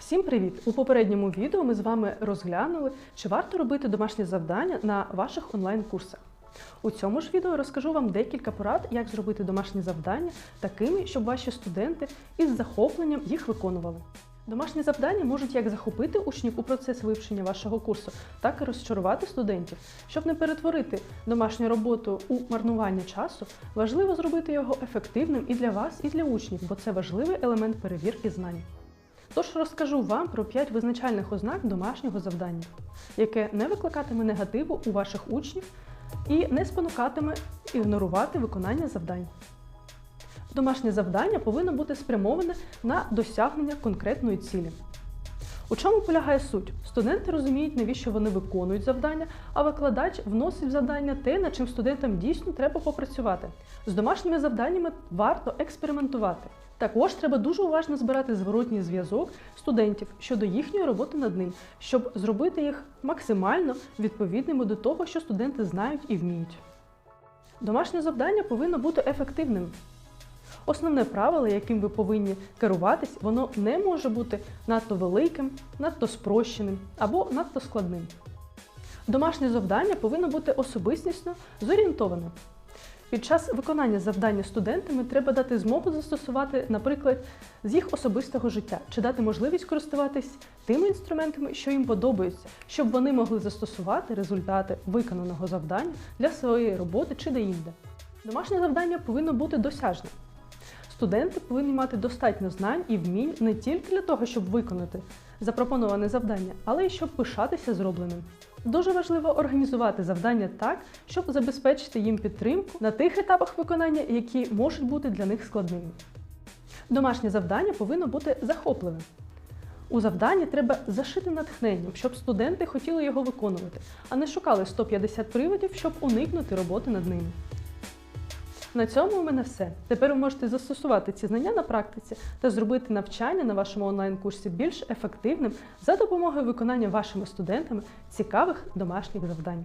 Всім привіт! У попередньому відео ми з вами розглянули, чи варто робити домашні завдання на ваших онлайн-курсах. У цьому ж відео розкажу вам декілька порад, як зробити домашні завдання такими, щоб ваші студенти із захопленням їх виконували. Домашні завдання можуть як захопити учнів у процес вивчення вашого курсу, так і розчарувати студентів. Щоб не перетворити домашню роботу у марнування часу, важливо зробити його ефективним і для вас, і для учнів, бо це важливий елемент перевірки знань. Тож розкажу вам про 5 визначальних ознак домашнього завдання, яке не викликатиме негативу у ваших учнів і не спонукатиме ігнорувати виконання завдань. Домашнє завдання повинно бути спрямоване на досягнення конкретної цілі. У чому полягає суть? Студенти розуміють, навіщо вони виконують завдання, а викладач вносить в завдання те, над чим студентам дійсно треба попрацювати. З домашніми завданнями варто експериментувати. Також треба дуже уважно збирати зворотній зв'язок студентів щодо їхньої роботи над ним, щоб зробити їх максимально відповідними до того, що студенти знають і вміють. Домашнє завдання повинно бути ефективним. Основне правило, яким ви повинні керуватись, воно не може бути надто великим, надто спрощеним або надто складним. Домашнє завдання повинно бути особистісно зорієнтоване. Під час виконання завдання студентами треба дати змогу застосувати, наприклад, з їх особистого життя, чи дати можливість користуватись тими інструментами, що їм подобаються, щоб вони могли застосувати результати виконаного завдання для своєї роботи чи деінде. Домашнє завдання повинно бути досяжним. Студенти повинні мати достатньо знань і вмінь не тільки для того, щоб виконати запропоноване завдання, але й щоб пишатися зробленим. Дуже важливо організувати завдання так, щоб забезпечити їм підтримку на тих етапах виконання, які можуть бути для них складними. Домашнє завдання повинно бути захопливим. У завданні треба зашити натхненням, щоб студенти хотіли його виконувати, а не шукали 150 приводів, щоб уникнути роботи над ними. На цьому у мене все. Тепер ви можете застосувати ці знання на практиці та зробити навчання на вашому онлайн-курсі більш ефективним за допомогою виконання вашими студентами цікавих домашніх завдань.